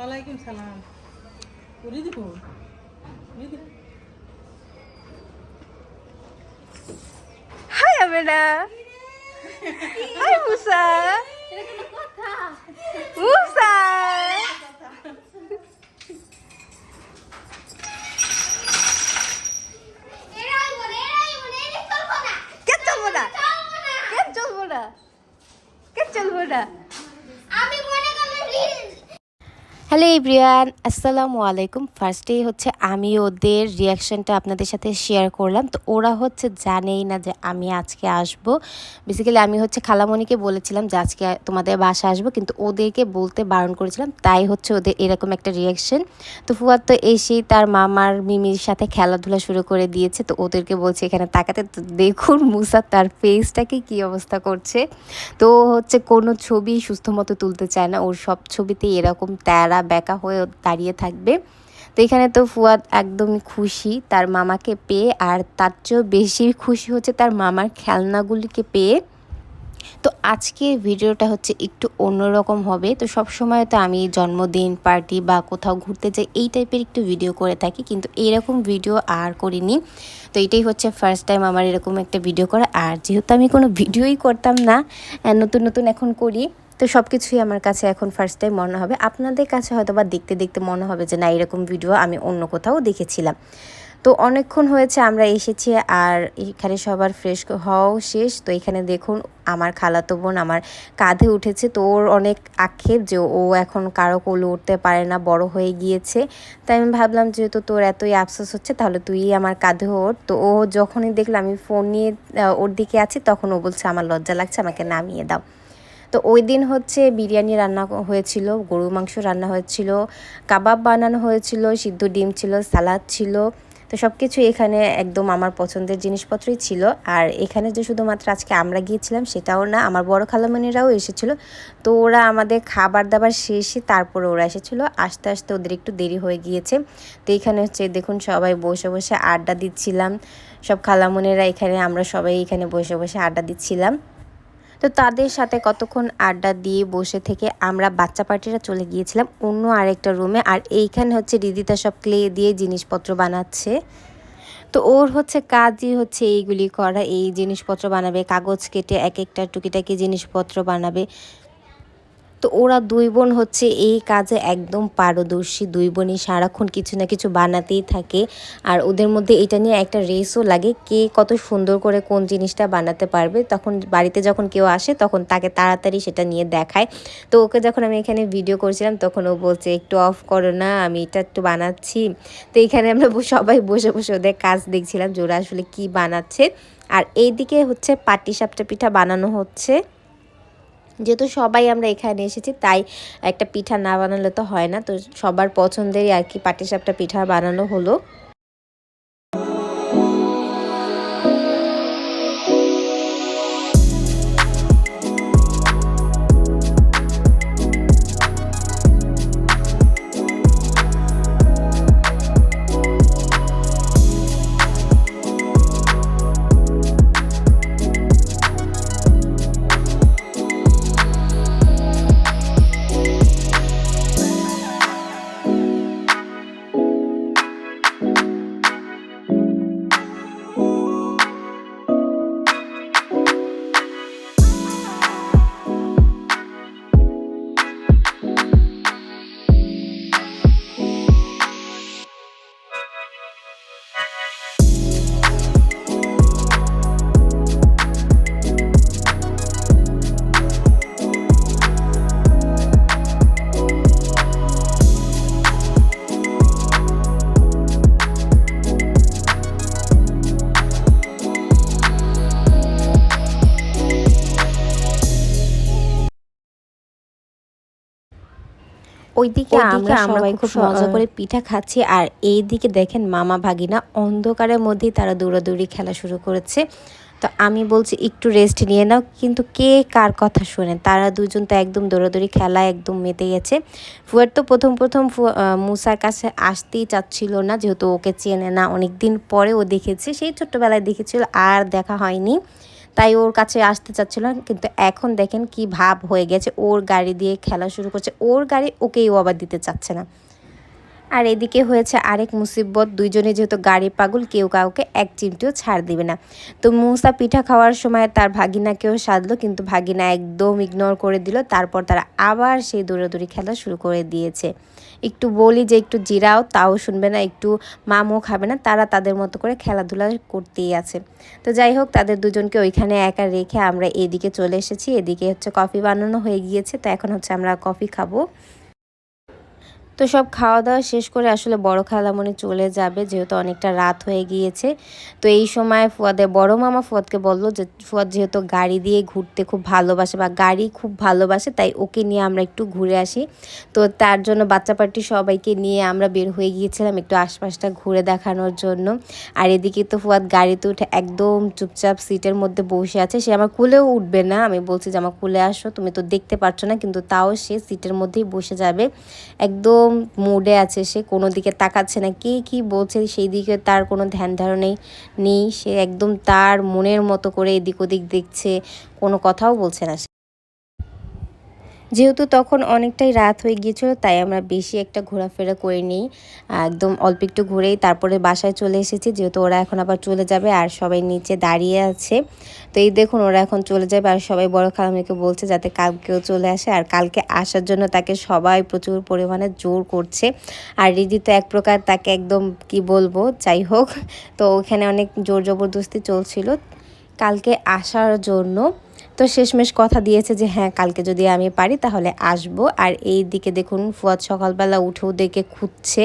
ওয়ালাইকুম সালাম। রিদি কো রিদি হাই আমেনা। হাই মুসা। মুসা। কে চলবো না? কে চলবো না? কে চলবো না? হ্যালো ইব্রিয়ান আসসালামু আলাইকুম। ফার্স্টেই হচ্ছে আমি ওদের রিয়াকশনটা আপনাদের সাথে শেয়ার করলাম। তো ওরা হচ্ছে জানেই না যে আমি আজকে আসব। বেসিক্যালি আমি হচ্ছে খালামণিকে বলেছিলাম যে আজকে তোমাদের বাসা আসব, কিন্তু ওদেরকে বলতে বারণ করেছিলাম। তাই হচ্ছে ওদের এরকম একটা রিয়াকশন তো ফুয়াদ তো এসেই তার মামার মিমির সাথে খেলাধুলা শুরু করে দিয়েছে। তো ওদেরকে বলছে এখানে তাকাতে, তো দেখুন মুসা তার ফেসটাকে কি অবস্থা করছে। তো হচ্ছে কোনো ছবি সুস্থ মতো তুলতে চায় না। ওর সব ছবিতেই এরকম তেরা বেকা হয়ে দাঁড়িয়ে থাকবে। তো এখানে তো ফুয়াদ একদমই খুশি, তার মামাকে পেয়ে, আর তার চেয়েও বেশি খুশি হচ্ছে তার মামার খেলনাগুলিকে পেয়ে। তো আজকে ভিডিওটা হচ্ছে একটু অন্যরকম হবে। তো সব সময় তো আমি জন্মদিন, পার্টি বা কোথাও ঘুরতে যাই, এই টাইপের একটু ভিডিও করে থাকি, কিন্তু এরকম ভিডিও আর করিনি। তো এটাই হচ্ছে ফার্স্ট টাইম আমার এরকম একটা ভিডিও করা। আর যেহেতু আমি কোনো ভিডিওই করতাম না নতুন নতুন এখন করি। তো সব কিছুই আমার কাছে এখন ফার্স্ট টাইম মনে হবে। আপনাদের কাছে হয়তো বা দেখতে দেখতে মনে হবে যে না, এরকম ভিডিও আমি অন্য কোথাও দেখেছিলাম। তো অনেকক্ষণ হয়েছে, আমরা এসেছি আর এখানে সবার ফ্রেশ হওয়াও শেষ। তো এখানে দেখুন, আমার খালাতো বোন আমার কাঁধে উঠেছে। তো ওর অনেক আক্ষেপ যে ও এখন কারও কোলে উঠতে পারে না, বড় হয়ে গিয়েছে। তাই আমি ভাবলাম, যেহেতু তোর এতই আফসোস হচ্ছে, তাহলে তুই আমার কাঁধে ওঠ। তো ও যখনই দেখল, আমি ফোন নিয়ে ওর দিকে আছি, তখন ও বলছে, আমার লজ্জা লাগছে, আমাকে নামিয়ে দাও। তো ওই দিন হচ্ছে বিরিয়ানি রান্না হয়েছিল গরু মাংস রান্না হয়েছিল, কাবাব বানানো হয়েছিল, সিদ্ধ ডিম ছিল, সালাদ ছিল। তো সব কিছু এখানে একদম আমার পছন্দের জিনিসপত্রই ছিল। আর এখানে যে শুধুমাত্র আজকে আমরা গিয়েছিলাম সেটাও না, আমার বড় খালামণিরাও এসেছিল। তো ওরা আমাদের খাবার দাবার শেষে তারপরে ওরা এসেছিল। আস্তে আস্তে ওদের একটু দেরি হয়ে গিয়েছে। তো এখানে হচ্ছে দেখুন সবাই বসে বসে আড্ডা দিচ্ছিলাম। সব খালামণিরা এখানে, আমরা সবাই এখানে বসে বসে আড্ডা দিচ্ছিলাম। তো তাদের সাথে কতক্ষণ আড্ডা দিয়ে বসে থেকে আমরা বাচ্চা পার্টিরা চলে গিয়েছিলাম অন্য আরেকটা রুমে আর এইখানে হচ্ছে রিদিতা সব ক্লে দিয়ে জিনিসপত্র বানাচ্ছে। তো ওর হচ্ছে কাজই হচ্ছে এইগুলি করা, এই জিনিসপত্র বানাবে, কাগজ কেটে এক একটা টুকিটাকি জিনিসপত্র বানাবে। তো ওরা দুই বোন হচ্ছে এই কাজে একদম পারদর্শী। দুই বোনই সারাক্ষণ কিছু না কিছু বানাতেই থাকে। আর ওদের মধ্যে এটা নিয়ে একটা রেসও লাগে কে কত সুন্দর করে কোন জিনিসটা বানাতে পারবে। তখন বাড়িতে যখন কেউ আসে, তখন তাকে তাড়াতাড়ি সেটা নিয়ে দেখায়। তো ওকে যখন আমি এখানে ভিডিও করছিলাম, তখন ও বলছে, একটু অফ করো না, আমি এটা একটু বানাচ্ছি। তো এখানে আমরা সবাই বসে বসে ওদের কাজ দেখছিলাম যে ওরা আসলে কী বানাচ্ছে। আর এইদিকে হচ্ছে পাটি সাপটা পিঠা বানানো হচ্ছে। যেহেতু সবাই আমরা এখানে এসেছি, তাই একটা পিঠা না বানালে তো হয় না। তো সবার পছন্দেরই আর কি, পাটিসাপটা পিঠা বানানো হলো। ওইদিকে আমরা সবাই খুব মজা করে পিঠা খাচ্ছি। আর এইদিকে দেখেন মামা ভাগিনা অন্ধকারের মধ্যেই তারা দৌড়াদৌড়ি খেলা শুরু করেছে। তো আমি বলছি একটু রেস্ট নিয়ে নাও। কিন্তু কে কার কথা শোনে? তারা দুজন তো একদম দৌড়াদৌড়ি খেলা একদম মেতে গেছে। ফুয়ার তো প্রথম প্রথম মুসার কাছে আসতেই চাচ্ছিল না যেহেতু ওকে চেনে না। অনেক দিন পরে ও দেখেছে সেই ছোট্টবেলায় দেখেছিল আর দেখা হয়নি। তাই ওর কাছে আসতে চাচ্ছিল কিন্তু এখন দেখেন কি ভাব হয়ে গেছে। ওর গাড়ি দিয়ে খেলা শুরু করছে। ওর গাড়ি ওকেই ও আবার দিতে চাচ্ছে না। আর এদিকে হয়েছে আরেক মুসিবত, দুইজনে যেহেতু গাড়ি পাগল, কেউ কাউকে এক চিমটিও ছাড় দিবে না। তো মুসা পিঠা খাওয়ার সময় তার ভাগিনাকেও সাধলো, কিন্তু ভাগিনা একদম ইগনোর করে দিল, তারপর তারা আবার সেই দৌড়াদৌড়ি খেলা শুরু করে দিয়েছে। একটু বলি যে একটু জিরাও, তাও শুনবে না, একটু মামও খাবে না, তারা তাদের মতো করে খেলাধুলা করতেই আছে। তো যাই হোক, তাদের দুজনকে ওইখানে একা রেখে আমরা এদিকে চলে এসেছি, এদিকে হচ্ছে কফি বানানো হয়ে গিয়েছে, তো এখন হচ্ছে আমরা কফি খাব। তো সব খাওয়া দাওয়া শেষ করে আসলে বড় খালামণি চলে যাবে, যেহেতু অনেকটা রাত হয়ে গিয়েছে। তো এই সময় ফুয়াদের বড় মামা ফুয়াদকে বলল যে, ফুয়াদ যেহেতু গাড়ি দিয়ে ঘুরতে খুব ভালোবাসে বা গাড়ি খুব ভালোবাসে, তাই ওকে নিয়ে আমরা একটু ঘুরে আসি। তো তার জন্য বাচ্চা পার্টি সবাইকে নিয়ে আমরা বের হয়ে গিয়েছিলাম একটু আশপাশটা ঘুরে দেখানোর জন্য। আর এদিকে তো ফুয়াদ গাড়িতে উঠে একদম চুপচাপ সিটের মধ্যে বসে আছে। সে আমার কুলেও উঠবে না। আমি বলছি যে, আমার কুলে আসো, তুমি তো দেখতে পারছ না, কিন্তু তাও সে সিটের মধ্যেই বসে যাবে। একদম মুডে আছে, সে কোনো দিকে তাকাচ্ছে না কে কি বলছে সেই দিকে তার কোনো ধ্যান ধারণাই নেই সে একদম তার মনের মতো করে এদিক ওদিক দেখছে, কোনো কথাও বলছে না। যেহেতু তখন অনেকটাই রাত হয়ে গিয়েছিল, তাই আমরা বেশি একটা ঘোরাফেরা করে নিই। একদম অল্প একটু ঘুরেই তারপরে বাসায় চলে এসেছি, যেহেতু ওরা এখন আবার চলে যাবে আর সবাই নিচে দাঁড়িয়ে আছে। তো এই দেখুন, ওরা এখন চলে যাবে আর সবাই বড় খালামিকে বলছে যাতে কালকেও চলে আসে আর কালকে আসার জন্য তাকে সবাই প্রচুর পরিমাণে জোর করছে। আর রিদি তো এক প্রকার তাকে একদম কি বলব, যাই হোক। তো ওখানে অনেক জোর জবরদস্তি চলছিল। কালকে আসার জন্য তো শেষমেশ কথা দিয়েছে যে হ্যাঁ কালকে যদি আমি পারি তাহলে আসব। আর এই দিকে দেখুন, ফুয়াদ সকালবেলা উঠেও দেখে খুঁজছে।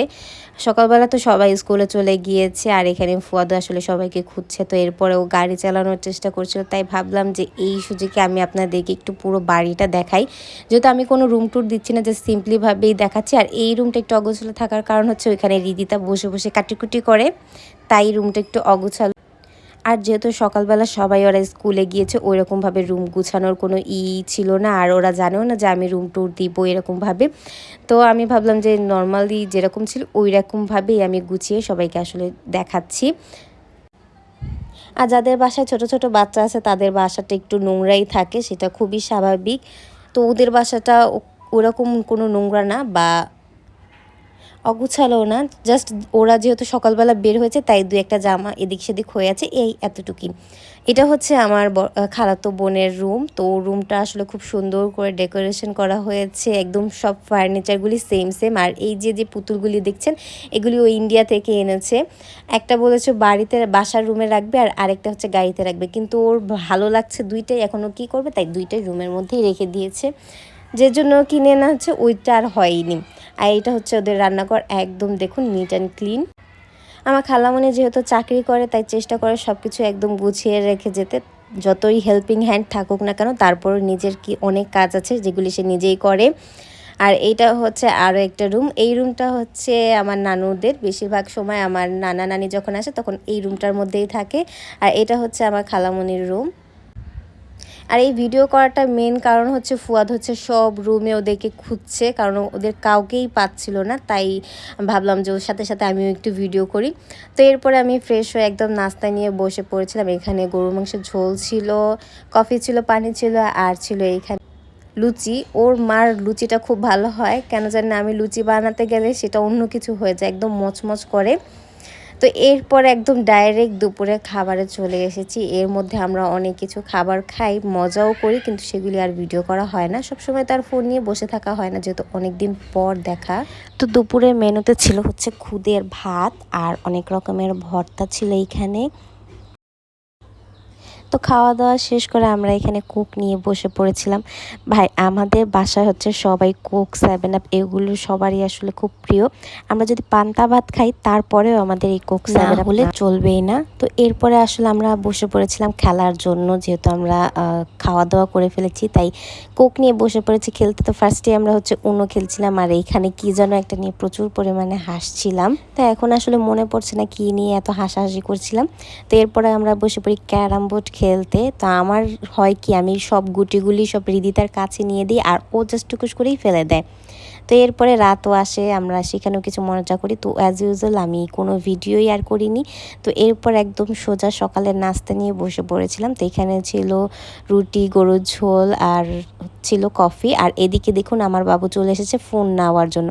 সকালবেলা তো সবাই স্কুলে চলে গিয়েছে আর এখানে ফুয়াদ আসলে সবাইকে খুঁজছে। তো এরপরেও গাড়ি চালানোর চেষ্টা করছিল। তাই ভাবলাম যে, এই সুযোগে আমি আপনাদেরকে একটু পুরো বাড়িটা দেখাই। যেহেতু আমি কোনো রুম ট্যুর দিচ্ছি না যে সিম্পলিভাবেই দেখাচ্ছি। আর এই রুমটা একটু অগোছালো থাকার কারণ হচ্ছে ওইখানে রিদিতা বসে বসে কাটিকুটি করে। তাই রুমটা একটু অগোছালো। আর যেহেতু সকালবেলা সবাই ওরা স্কুলে গিয়েছে ওই রকমভাবে রুম গুছানোর কোনো ই ছিল না। আর ওরা জানেও না যে আমি রুম ট্যুর দিব এরকমভাবে। তো আমি ভাবলাম যে নর্মালি যেরকম ছিল ওই রকমভাবেই আমি গুছিয়ে সবাইকে আসলে দেখাচ্ছি। আর যাদের বাসায় ছোট ছোট বাচ্চা আছে, তাদের বাসাটা একটু নোংরাই থাকে, সেটা খুবই স্বাভাবিক। তো ওদের বাসাটা ওরকম কোনো নোংরা না বা অগুছালো না। জাস্ট ওরা যেহেতু সকালবেলা বের হয়েছে, তাই দু একটা জামা এদিক সেদিক হয়ে আছে, এই এতটুকুই। এটা হচ্ছে আমার খালাতো বোনের রুম। তো রুমটা আসলে খুব সুন্দর করে ডেকোরেশন করা হয়েছে, একদম সব ফার্নিচারগুলি সেম সেম আর এই যে যে পুতুলগুলি দেখছেন, এগুলি ও ইন্ডিয়া থেকে এনেছে। একটা বলেছে বাড়িতে বাসার রুমে রাখবে আর আরেকটা হচ্ছে গাড়িতে রাখবে। কিন্তু ওর ভালো লাগছে দুইটাই এখনও কি করবে? তাই দুইটাই রুমের মধ্যেই রেখে দিয়েছে। যে জন্য কিনে না হচ্ছে, ওইটা আর হয়নি। আর এটা হচ্ছে ওদের রান্নাঘর, একদম দেখুন নিট অ্যান্ড ক্লিন আমার খালামণি যেহেতু চাকরি করে, তাই চেষ্টা করে সব কিছু একদম গুছিয়ে রেখে যেতে। যতই হেল্পিং হ্যান্ড থাকুক না কেন তারপর নিজের কি অনেক কাজ আছে, যেগুলি সে নিজেই করে। আর এইটা হচ্ছে আরও একটা রুম এই রুমটা হচ্ছে আমার নানুদের। বেশিরভাগ সময় আমার নানা নানি যখন আসে, তখন এই রুমটার মধ্যেই থাকে। আর এটা হচ্ছে আমার খালামণির রুম আর এই ভিডিও করাটা মেন কারণ হচ্ছে ফুয়াদ হচ্ছে সব রুমে ওদেরকে খুঁজছে, কারণ ওদের কাউকেই পাচ্ছিল না, তাই ভাবলাম যে ওর সাথে সাথে আমিও একটু ভিডিও করি। তো এরপরে আমি ফ্রেশ হয়ে একদম নাস্তা নিয়ে বসে পড়েছিলাম, এখানে গরু মাংসের ঝোল ছিল কফি ছিল, পানি ছিল, আর ছিল এইখানে লুচি। ওর মার লুচিটা খুব ভালো হয়, কেন জানি আমি লুচি বানাতে গেলে সেটা অন্য কিছু হয়ে যায়, একদম মচমচ করে। তো এরপর একদম ডাইরেক্ট দুপুরে খাবারে চলে এসেছি। এর মধ্যে আমরা অনেক কিছু খাবার খাই, মজাও করি, কিন্তু সেগুলি আর ভিডিও করা হয় না। সবসময় তার ফোন নিয়ে বসে থাকা হয় না, যেহেতু অনেক দিন পর দেখা। তো দুপুরের মেনুতে ছিল হচ্ছে খুদের ভাত আর অনেক রকমের ভর্তা ছিল এইখানে। তো খাওয়া দাওয়া শেষ করে আমরা এখানে কোক নিয়ে বসে পড়েছিলাম। ভাই আমাদের বাসায় হচ্ছে সবাই কোক সেভেন আপ এগুলো সবারই আসলে খুব প্রিয়। আমরা যদি পান্তা ভাত খাই তারপরেও আমাদের এই কোক সেভেন আপ হলে চলবেই না। তো এরপরে আসলে আমরা বসে পড়েছিলাম খেলার জন্য যেহেতু আমরা খাওয়া দাওয়া করে ফেলেছি তাই কোক নিয়ে বসে পড়েছি খেলতে। তো ফার্স্টে আমরা হচ্ছে উনো খেলছিলাম আর এইখানে কি যেন একটা নিয়ে প্রচুর পরিমাণে হাসছিলাম। তো এখন আসলে মনে পড়ছে না কি নিয়ে এত হাসাহাসি করছিলাম। তো এরপরে আমরা বসে পড়ি ক্যারাম বোর্ড খেলতে, তো আমার হয় কি আমি সব গুটিগুলি সব হৃদিতার কাছে নিয়ে দিই আর ও জাস্ট টুকুস করেই ফেলে দেয়। তো এরপরে রাতও আসে, আমরা সেখানেও কিছু মজা করি। তো অ্যাজ ইউজুয়াল আমি কোনো ভিডিওই আর করিনি। তো এরপর একদম সোজা সকালের নাস্তা নিয়ে বসে পড়েছিলাম। তো এখানে ছিল রুটি, গরুর ঝোল আর ছিল কফি। আর এদিকে দেখুন আমার বাবু চলে এসেছে ফোন নেওয়ার জন্য।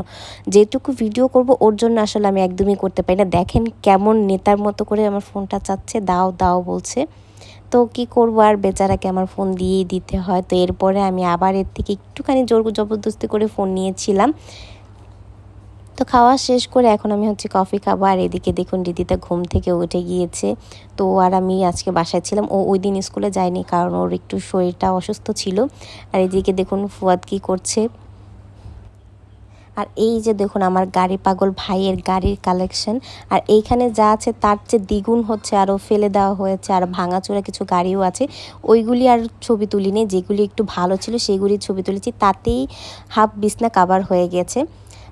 যেটুকু ভিডিও করব ওর জন্য আসলে আমি একদমই করতে পারি না। দেখেন কেমন নেতার মতো করে আমার ফোনটা চাচ্ছে, দাও দাও বলছে। তো কি করব? আর বেচারাকে আমার ফোন দিয়েই দিতে হয়। তো এরপরে আমি আবার এর থেকে একটুখানি জোর জবরদস্তি করে ফোন নিয়েছিলাম। তো খাওয়া শেষ করে এখন আমি হচ্ছে কফি খাব। আর এদিকে দেখুন দিদিটা ঘুম থেকে উঠে গিয়েছে। তো আর আমি আজকে বাসায় ছিলাম। ও ওই দিন স্কুলে যায়নি কারণ ওর একটু শরীরটা অসুস্থ ছিল। আর এদিকে দেখুন ফুয়াদ কি করছে। আর এই যে দেখুন আমার গাড়ি পাগল ভাইয়ের গাড়ির কালেকশন আর এইখানে যা আছে তার চেয়ে দ্বিগুণ হচ্ছে আরও ফেলে দেওয়া হয়েছে, আর ভাঙাচোরা কিছু গাড়িও আছে। ওইগুলি আর ছবি তুলিনি, যেগুলি একটু ভালো ছিল, সেগুলি ছবি তুলেছি, তাতেই হাফ বিছনা কাবার হয়ে গেছে।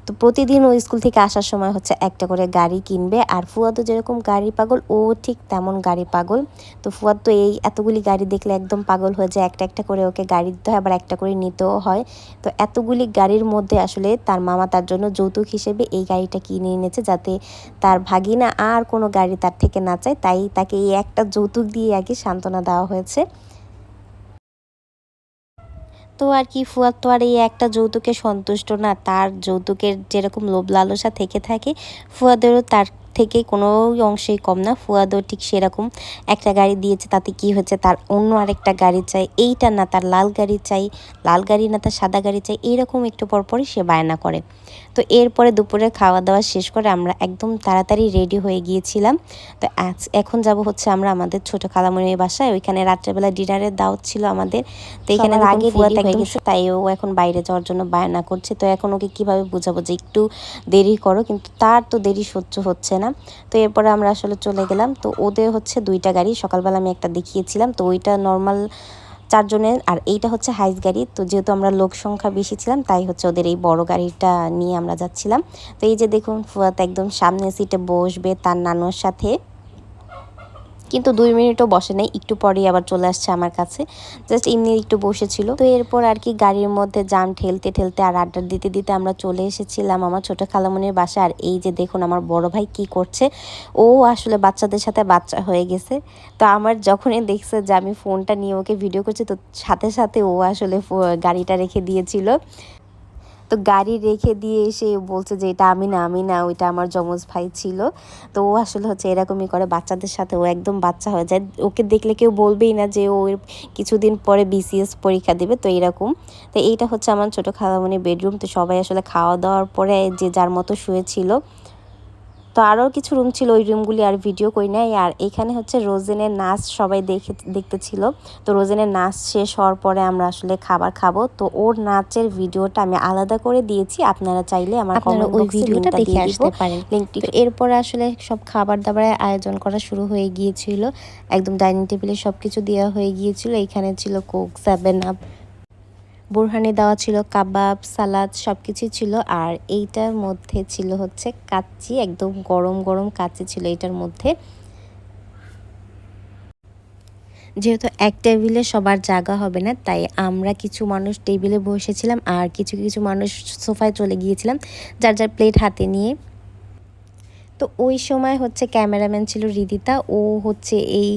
তো প্রতিদিন ও স্কুল থেকে আসার সময় হচ্ছে একটা করে গাড়ি কিনবে। আর ফুয়াদও যেরকম গাড়ি পাগল, ও ঠিক তেমন গাড়ি পাগল। তো ফুয়াদ তো এই এতগুলি গাড়ি দেখলে একদম পাগল হয়ে যায়, একটা একটা করে ওকে গাড়ি দিতে হয়, আবার একটা করে নিতেও হয়। তো এতগুলি গাড়ির মধ্যে আসলে তার মামা তার জন্য যৌতুক হিসেবে এই গাড়িটা কিনে এনেছে যাতে তার ভাগিনা আর কোনো গাড়ি তার থেকে না চায়। তাই তাকে এই একটা যৌতুক দিয়ে আগে সান্ত্বনা দেওয়া হয়েছে। তো আর কি, ফুয়াদ তো আর এই একটা যৌতুকে সন্তুষ্ট না, তার যৌতুকের যেরকম লোভ লালসা থেকে থাকে, ফুয়াদেরও তার থেকে কোনো অংশেই কম না। ফুয়াদও ঠিক সেরকম একটা গাড়ি দিয়েছে তাতে কি হচ্ছে? তার অন্য আরেকটা গাড়ি চাই এইটা না তার লাল গাড়ি চাই লাল গাড়ি না তার সাদা গাড়ি চাই এইরকম একটু পরপরই সে বায়না করে। তো এরপরে দুপুরে খাওয়া দাওয়া শেষ করে আমরা একদম তাড়াতাড়ি রেডি হয়ে গিয়েছিলাম। তো এখন যাব হচ্ছে আমরা আমাদের ছোট খালামণির বাসায় ওইখানে রাত্রেবেলা ডিনারের দাওয়াত ছিল আমাদের। তো এখানে আগে ফুয়াদ হয়ে গেছে। তাই ও এখন বাইরে যাওয়ার জন্য বায়না করছে। তো এখন ওকে কীভাবে বোঝাবো যে একটু দেরি করো কিন্তু তার তো দেরি সহ্য হচ্ছে না। তো এরপরে আমরা আসলে চলে গেলাম। তো ওদের হচ্ছে দুইটা গাড়ি। সকালবেলা আমি একটা দেখিয়েছিলাম। তো ওইটা নর্মাল চারজনের। আর এইটা হচ্ছে হাইস গাড়ি। তো যেহেতু আমরা লোক সংখ্যা বেশি ছিলাম, তাই হচ্ছে ওদের এই বড় গাড়িটা নিয়ে আমরা যাচ্ছিলাম। তো এই যে দেখুন ফুয়াত একদম সামনে সিটে বসবে তার নানোর সাথে। কিন্তু দুই মিনিটও বসে নেই, একটু পরেই আবার চলে আসছে আমার কাছে। জাস্ট এমনি একটু বসেছিল। তো এরপর আর কি গাড়ির মধ্যে জাম ঠেলতে ঠেলতে আর আড্ডা দিতে দিতে আমরা চলে এসেছিলাম আমার ছোটো খালামনির বাসা। আর এই যে দেখুন আমার বড় ভাই কি করছে, ও আসলে বাচ্চাদের সাথে বাচ্চা হয়ে গেছে। তো আমার যখনই দেখছে যে আমি ফোনটা নিয়ে ওকে ভিডিও করছি, তো সাথে সাথে ও আসলে গাড়িটা রেখে দিয়েছিল। তো গাড়ি রেখে দিয়ে এসে বলছে যে, এটা আমি না আমি না, ওইটা আমার যমজ ভাই ছিল। তো ও আসলে হচ্ছে এরকমই করে বাচ্চাদের সাথে। ও একদম বাচ্চা হয়ে যায়। ওকে দেখলে কেউ বলবেই না যে, ও কিছুদিন পরে বিসিএস পরীক্ষা দেবে। তো এরকম। তো এইটা হচ্ছে আমার ছোটো খালামণি বেডরুম তো সবাই আসলে খাওয়া দাওয়ার পরে যে, যার মতো শুয়েছিল তো আরও কিছু রুম ছিল ওই রুমগুলি আর ভিডিও করি নাই। আর এখানে হচ্ছে রোজেনের নাচ সবাই দেখে দেখতেছিল তো রোজেনের নাচ শেষ হওয়ার পরে আমরা আসলে খাবার খাব। তো ওর নাচের ভিডিওটা আমি আলাদা করে দিয়েছি। আপনারা চাইলে আমার ওই ভিডিওটা দেখে আসতে পারেন। লিঙ্কটি এরপরে আসলে সব খাবার দাবারের আয়োজন করা শুরু হয়ে গিয়েছিল। একদম ডাইনিং টেবিলে সব কিছু দেওয়া হয়ে গিয়েছিল। এখানে ছিল কোক সেভেন আপ বোরহানি দেওয়া ছিল কাবাব, সালাদ সব কিছুই ছিল আর এইটার মধ্যে ছিল হচ্ছে কাচ্চি, একদম গরম গরম কাচ্চি ছিল এটার মধ্যে। যেহেতু এক টেবিলে সবার জায়গা হবে না, তাই আমরা কিছু মানুষ টেবিলে বসেছিলাম আর কিছু কিছু মানুষ সোফায় চলে গিয়েছিলাম, যার যার প্লেট হাতে নিয়ে। তো ওই সময় হচ্ছে ক্যামেরাম্যান ছিল রিদিতা, ও হচ্ছে এই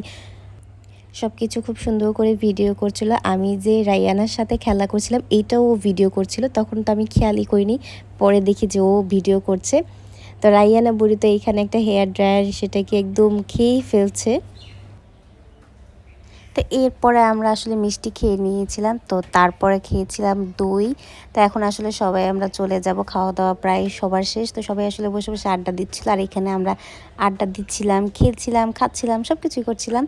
সব কিছু খুব সুন্দর করে ভিডিও করছিল। আমি যে রাইয়ানার সাথে খেলা করছিলাম, এইটাও ও ভিডিও করছিল। তখন তো আমি খেয়ালই করিনি। পরে দেখি যে ও ভিডিও করছে। তো রাইয়ানা বুড়ি তো এইখানে একটা হেয়ার ড্রায়ার সেটাকে একদম খেয়েই ফেলছে। তো এরপরে আমরা আসলে মিষ্টি খেয়ে নিয়েছিলাম। তো তারপরে খেয়েছিলাম দই। তো এখন আসলে সবাই আমরা চলে যাব। খাওয়া দাওয়া প্রায় সবার শেষ। তো সবাই আসলে বসে বসে আড্ডা দিচ্ছিল। আর এখানে আমরা আড্ডা দিচ্ছিলাম, খেলছিলাম, খাচ্ছিলাম সব কিছুই করছিলাম।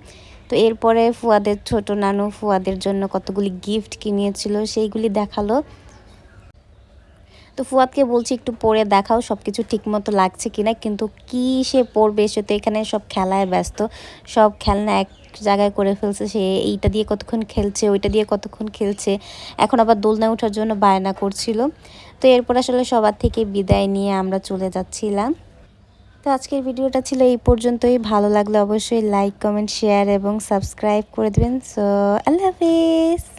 তো এরপরে ফুয়াদের, ছোট নানু ফুয়াদের জন্য কতগুলি গিফট কিনিয়েছিল, সেইগুলি দেখাল। তো ফুয়াদকে বলছি, একটু পরে দেখাও সব কিছু ঠিকমতো লাগছে কিনা? কিন্তু কি সে পড়বে সে তো এখানে সব খেলায় ব্যস্ত। সব খেলনা এক জায়গায় করে ফেলছে, সে এইটা দিয়ে কতক্ষণ খেলছে, ওইটা দিয়ে কতক্ষণ খেলছে। এখন আবার দোলনায় ওঠার জন্য বায়না করছিল। তো এরপর আসলে সবার থেকে বিদায় নিয়ে আমরা চলে যাচ্ছিলাম। তো আজকের ভিডিওটা ছিল এই পর্যন্তই। ভালো লাগলে অবশ্যই লাইক কমেন্ট শেয়ার এবং সাবস্ক্রাইব করে দেবেন। সো আল্লাহ হাফিজ।